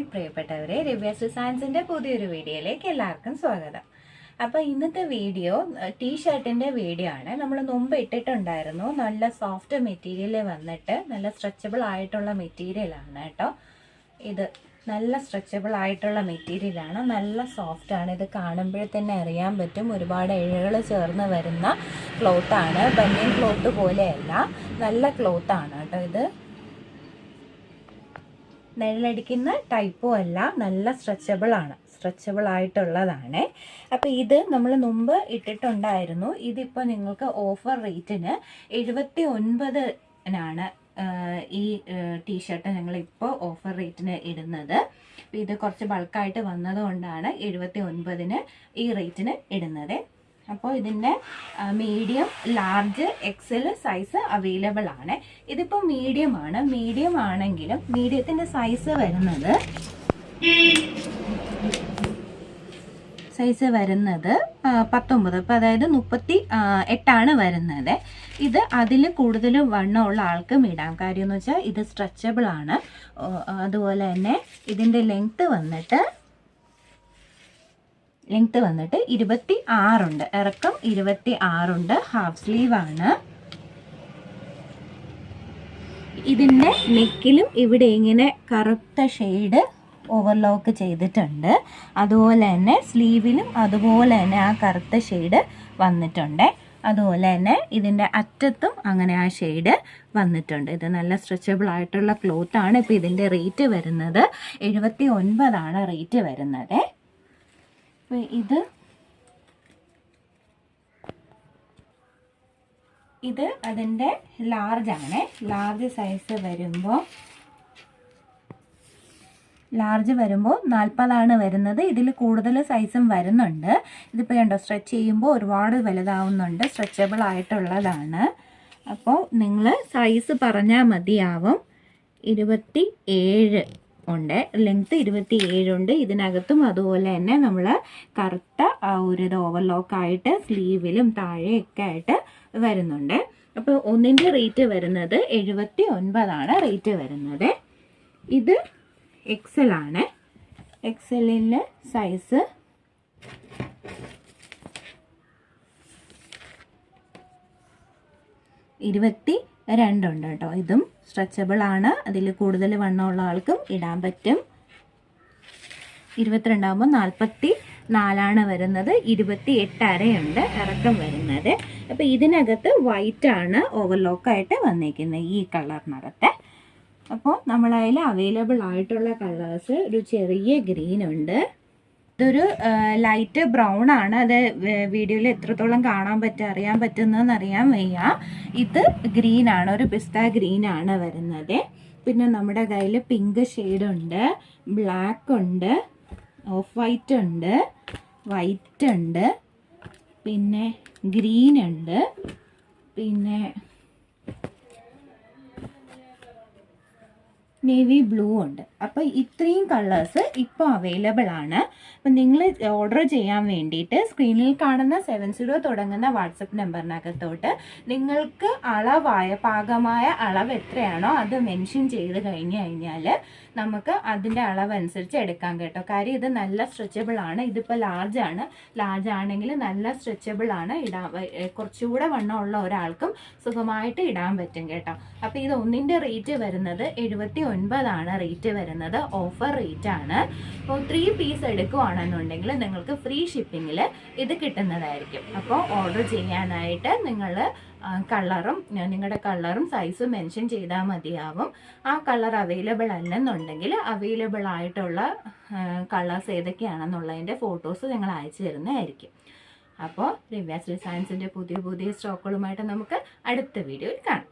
Hi പ്രിയപ്പെട്ടവരെ രവ്യാസ് സയൻസിന്റെ പുതിയൊരു വീഡിയോയിലേക്ക് എല്ലാവർക്കും സ്വാഗതം. അപ്പോൾ ഇന്നത്തെ വീഡിയോ ടീ ഷർട്ടിന്റെ വീഡിയോ ആണ്. നമ്മൾ മുമ്പ് ഇട്ടിട്ടുണ്ടായിരുന്നു. നല്ല സോഫ്റ്റ് മെറ്റീരിയൽ വന്നിട്ട് നല്ല സ്ട്രെച്ചബിൾ ആയിട്ടുള്ള മെറ്റീരിയലാണ് കേട്ടോ. ഇത് നല്ല സ്ട്രെച്ചബിൾ ആയിട്ടുള്ള മെറ്റീരിയലാണ് നല്ല സോഫ്റ്റ് ആണ്. ഇത് കാണുമ്പോഴേ തന്നെ അറിയാൻ പറ്റും. ഒരുപാട് ഇഴകൾ ചേർന്ന് വരുന്ന ക്ലോത്താണ് ബനിയൻ ക്ലോത്ത് പോലെയല്ല. നല്ല ക്ലോത്താണ് കേട്ടോ ഇത്. നിഴലടിക്കുന്ന ടൈപ്പും അല്ല നല്ല സ്ട്രെച്ചബിൾ ആണ്. സ്ട്രെച്ചബിൾ ആയിട്ടുള്ളതാണ്. അപ്പോൾ ഇത് നമ്മൾ മുമ്പ് ഇട്ടിട്ടുണ്ടായിരുന്നു. ഇതിപ്പോൾ നിങ്ങൾക്ക് ഓഫർ റേറ്റിന് എഴുപത്തി ഒൻപതിനാണ് ഈ ടീഷർട്ട് ഞങ്ങൾ ഇപ്പോൾ ഓഫർ റേറ്റിന് ഇടുന്നത്. ഇത് കുറച്ച് ബൾക്കായിട്ട് വന്നതുകൊണ്ടാണ് എഴുപത്തി ഒൻപതിന് ഈ റേറ്റിന് ഇടുന്നത്. അപ്പോൾ ഇതിന്റെ medium large XL size available ആണ്. ഇതിപ്പോൾ മീഡിയം ആണ്. മീഡിയം ആണെങ്കിലും മീഡിയത്തിന്റെ സൈസ് വരുന്നത് സൈസ് വരുന്നത് പത്തൊമ്പത്. അപ്പോൾ അതായത് മുപ്പത്തി എട്ടാണ് വരുന്നത്. ഇത് അതിൽ കൂടുതൽ വണ്ണമുള്ള ആൾക്കും ഇടാം. കാര്യം എന്ന് വെച്ചാൽ ഇത് സ്ട്രെച്ചബിൾ ആണ്. അതുപോലെ തന്നെ ഇതിന്റെ ലെങ്ത്ത് വന്നിട്ട് ലെങ്ത് വന്നിട്ട് ഇരുപത്തി ആറുണ്ട് ഇറക്കം ഇരുപത്തി ആറുണ്ട് ഹാഫ് സ്ലീവ് ആണ്. ഇതിന്റെ നെക്കിലും ഇവിടെ ഇങ്ങനെ കറുത്ത ഷെയ്ഡ് ഓവർലോക്ക് ചെയ്തിട്ടുണ്ട്. അതുപോലെ തന്നെ സ്ലീവിലും അതുപോലെ തന്നെ ആ കറുത്ത ഷെയ്ഡ് വന്നിട്ടുണ്ട്. അതുപോലെ തന്നെ ഇതിന്റെ അറ്റത്തും അങ്ങനെ ആ ഷെയ്ഡ് വന്നിട്ടുണ്ട്. ഇത് നല്ല സ്ട്രെച്ചബിൾ ആയിട്ടുള്ള ക്ലോത്ത് ആണ്. ഇപ്പോൾ ഇതിന്റെ റേറ്റ് വരുന്നത് എഴുപത്തി ഒൻപതാണ് റേറ്റ് വരുന്നത്. ഇത്? ഇത് അതിന്റെ ലാർജ് ആണ്. ലാർജ് സൈസ് വരുമ്പോൾ ലാർജ് വരുമ്പോൾ നാൽപ്പതാണ് വരുന്നത്. ഇതിൽ കൂടുതൽ സൈസും വരുന്നുണ്ട്. ഇതിപ്പോൾ കണ്ടോ സ്ട്രെച്ച് ചെയ്യുമ്പോൾ ഒരുപാട് വലുതാവുന്നുണ്ട്. സ്ട്രെച്ചബിൾ ആയിട്ടുള്ളതാണ്. അപ്പോൾ നിങ്ങൾ സൈസ് പറഞ്ഞാൽ മതിയാവും. ഇരുപത്തി ഏഴ് ഉണ്ട്. ലെങ്ത്ത് ഇരുപത്തി ഏഴുണ്ട് ഇതിനകത്തും അതുപോലെ തന്നെ നമ്മൾ കറുത്ത ഒരു ഓവർലോക്ക് ഓവർലോക്കായിട്ട് സ്ലീവിലും താഴെയൊക്കെ ആയിട്ട് വരുന്നുണ്ട്. അപ്പോൾ ഒന്നിന്റെ റേറ്റ് വരുന്നത് എഴുപത്തി ഒൻപതാണ് റേറ്റ് വരുന്നത്. ഇത് എക്സൽ ആണ്. സൈസ് ഇരുപത്തി രണ്ടുണ്ട് കേട്ടോ. ഇതും സ്ട്രെച്ചബിൾ ആണ്. അതിൽ കൂടുതൽ വണ്ണമുള്ള ആൾക്കും ഇടാൻ പറ്റും. ഇരുപത്തിരണ്ടാകുമ്പോൾ നാൽപ്പത്തി നാലാണ് വരുന്നത്. ഇരുപത്തി എട്ട് അരയുണ്ട് ഇറക്കം വരുന്നത്. അപ്പോൾ ഇതിനകത്ത് വൈറ്റ് ആണ് ഓവർലോക്കായിട്ട് വന്നിരിക്കുന്നത് ഈ കളറിനകത്ത് അപ്പോൾ നമ്മളതിൽ അവൈലബിൾ ആയിട്ടുള്ള കളേഴ്സ് ഒരു ചെറിയ ഗ്രീൻ ഉണ്ട്. ഇതൊരു ലൈറ്റ് ബ്രൗൺ ആണ് അത് വീഡിയോയിൽ എത്രത്തോളം കാണാൻ പറ്റും അറിയാൻ പറ്റുന്നതെന്ന് അറിയാൻ വയ്യ. ഇത് ഗ്രീൻ ആണ് ഒരു പിസ്ത ഗ്രീൻ ആണ് വരുന്നത്. പിന്നെ നമ്മുടെ കയ്യിൽ പിങ്ക് ഉണ്ട് ബ്ലാക്ക് ഉണ്ട് ഓഫ് വൈറ്റ് ഉണ്ട് വൈറ്റ് ഉണ്ട് പിന്നെ ഗ്രീൻ ഉണ്ട് പിന്നെ നേവി ബ്ലൂ ഉണ്ട്. അപ്പോൾ ഇത്രയും കളേഴ്സ് ഇപ്പോൾ അവൈലബിൾ ആണ്. അപ്പം നിങ്ങൾ ഓർഡർ ചെയ്യാൻ വേണ്ടിയിട്ട് സ്ക്രീനിൽ കാണുന്ന സെവൻ സീറോ തുടങ്ങുന്ന വാട്സപ്പ് നമ്പറിനകത്തോട്ട് നിങ്ങൾക്ക് അളവായ പാകമായ അളവ് എത്രയാണോ അത് മെൻഷൻ ചെയ്ത് കഴിഞ്ഞ് കഴിഞ്ഞാൽ നമുക്ക് അതിന്റെ അളവ് അനുസരിച്ച് എടുക്കാം കേട്ടോ. കാര്യം ഇത് നല്ല സ്ട്രെച്ചബിൾ ആണ്. ഇതിപ്പോൾ ലാർജ് ആണ്. ലാർജ് ആണെങ്കിൽ നല്ല സ്ട്രെച്ചബിൾ ആണ്. ഇടാൻ കുറച്ചുകൂടെ വണ്ണമുള്ള ഒരാൾക്കും സുഖമായിട്ട് ഇടാൻ പറ്റും കേട്ടോ. അപ്പോൾ ഇത് ഒന്നിന്റെ റേറ്റ് വരുന്നത് എഴുപത്തി ഒൻപതാണ് റേറ്റ് വരുന്നത്. ഓഫർ റേറ്റ് ആണ്. അപ്പോൾ ത്രീ പീസ് എടുക്കുവാണെന്നുണ്ടെങ്കിൽ നിങ്ങൾക്ക് ഫ്രീ ഷിപ്പിങ്ങിൽ ഇത് കിട്ടുന്നതായിരിക്കും. അപ്പോൾ ഓർഡർ ചെയ്യാനായിട്ട് നിങ്ങൾ കളറും നിങ്ങളുടെ കളറും സൈസും മെൻഷൻ ചെയ്താൽ മതിയാവും. ആ കളർ അവൈലബിൾ അല്ലെന്നുണ്ടെങ്കിൽ അവൈലബിൾ ആയിട്ടുള്ള കളേഴ്സ് ഏതൊക്കെയാണെന്നുള്ളതിന്റെ ഫോട്ടോസ് നിങ്ങൾ അയച്ചു തരുന്നതായിരിക്കും. അപ്പോൾ റിവ്യാസ് ഡിസൈൻസിന്റെ പുതിയ പുതിയ സ്റ്റോക്കുകളുമായിട്ട് നമുക്ക് അടുത്ത വീഡിയോയിൽ കാണാം.